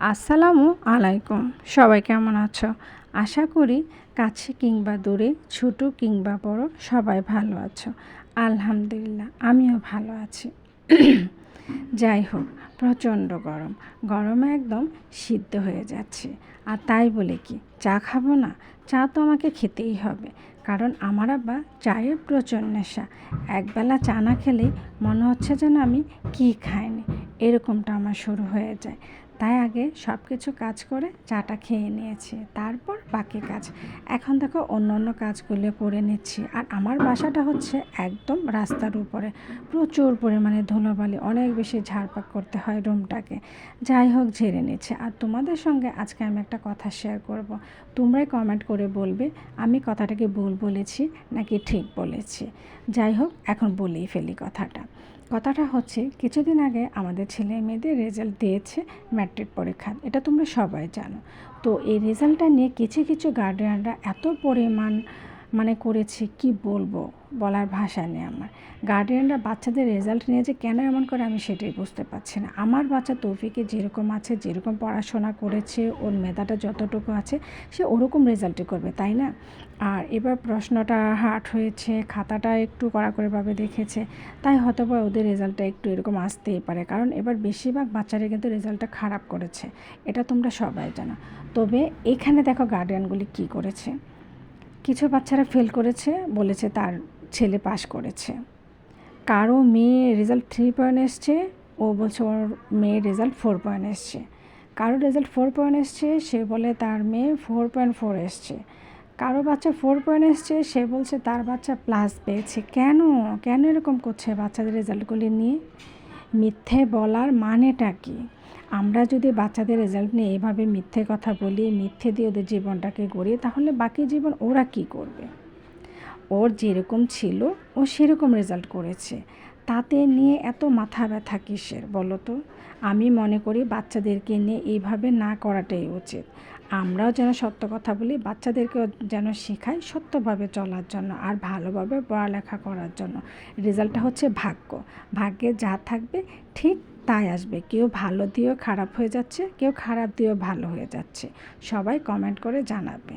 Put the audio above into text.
আসসালামু আলাইকুম। সবাই কেমন আছো? আশা করি কাছে কিংবা দূরে, ছোট কিংবা বড়, সবাই ভালো আছো। আলহামদুলিল্লাহ, আমিও ভালো আছি। যাই হোক, প্রচণ্ড গরম। গরমে একদম সিদ্ধ হয়ে যাচ্ছে। আর তাই বলে কি, চা খাব না, চা তো আমাকে খেতেই হবে। কারণ আমার আব্বা চায়ের প্রচুর নেশা। একবেলা চা না খেলেই মনে হচ্ছে যেন আমি কি খাইনি। এরকমটা আমার শুরু হয়ে যায়। তাই আগে সব কিছু কাজ করে চাটা খেয়ে নিয়েছি, তারপর বাকি কাজ। এখন দেখো অন্য অন্য কাজগুলো করে নিচ্ছি। আর আমার বাসাটা হচ্ছে একদম রাস্তার উপরে। প্রচুর পরিমাণে ধুলোবালি, অনেক বেশি ঝাড়পাক করতে হয় রুমটাকে। যাই হোক, ঝেড়ে নিচ্ছে। আর তোমাদের সঙ্গে আজকে আমি একটা কথা শেয়ার করব। তোমরাই কমেন্ট করে বলবে, আমি কথাটাকে ভুল বলেছি নাকি ঠিক বলেছি? যাই হোক, এখন বলেই ফেলি কথাটা। কথাটা হচ্ছে, কিছুদিন আগে আমাদের ছেলে মেয়েদের রেজাল্ট দিয়েছে ম্যাট্রিক পরীক্ষা এটা তোমরা সবাই জানো। তো এই রেজাল্টটা নিয়ে কিছু কিছু গার্ডিয়ানরা এত পরিমাণ মানে করেছে, কি বলব? বলার ভাষা নেই আমার। গার্ডিয়ানরা বাচ্চাদের রেজাল্ট নিয়ে যে কেন এমন করে আমি সেটাই বুঝতে পারছি না। আমার বাচ্চা তৌফিকে যেরকম আছে, যেরকম পড়াশোনা করেছে, ওর মেধাটা যতটুকু আছে, সে ওরকম রেজাল্টই করবে, তাই না? আর এবার প্রশ্নটা হার্ড হয়েছে, খাতাটা একটু কড়াকড়িভাবে দেখেছে, তাই হয়তো ওদের রেজাল্টটা একটু এরকম আসতেই পারে। কারণ এবার বেশিরভাগ বাচ্চারা কিন্তু রেজাল্টটা খারাপ করেছে, এটা তোমরা সবাই জানো। তবে এখানে দেখো গার্ডিয়ানগুলি কী করেছে। কিছু বাচ্চারা ফেল করেছে, বলেছে তার ছেলে পাশ করেছে। কারও মেয়ে রেজাল্ট থ্রি পয়েন্ট এসছে, ও বলছে ওর মেয়ের রেজাল্ট ফোর পয়েন্ট এসছে। কারও রেজাল্ট ফোর পয়েন্ট এসছে, সে বলে তার মেয়ে ফোর পয়েন্ট ফোর এসছে। কারও বাচ্চা ফোর পয়েন্ট এসছে, সে বলছে তার বাচ্চা প্লাস পেয়েছে। কেন? কেন এরকম করছে বাচ্চাদের রেজাল্টগুলি নিয়ে? মিথ্যে বলার মানেটা কী? আমরা যদি বাচ্চাদের রেজাল্ট নিয়ে এভাবে মিথ্যে কথা বলি, মিথ্যে দিয়ে ওদের জীবনটাকে গড়িয়ে, তাহলে বাকি জীবন ওরা কি করবে? ওর যেরকম ছিল, ও সেরকম রেজাল্ট করেছে। তাতে নিয়ে এত মাথা ব্যথা কিসের বলো তো? আমি মনে করি বাচ্চাদেরকে নিয়ে এইভাবে না করাটাই উচিত। আমরাও যেন সত্য কথা বলি, বাচ্চাদেরকেও যেন শেখাই সত্যভাবে চলার জন্য আর ভালোভাবে পড়ালেখা করার জন্য। রেজাল্টটা হচ্ছে ভাগ্য। ভাগ্যে যা থাকবে, ঠিক তাই আসবে। কেউ ভালো দিয়েও খারাপ হয়ে যাচ্ছে, কেউ খারাপ দিয়েও ভালো হয়ে যাচ্ছে। সবাই কমেন্ট করে জানাবে।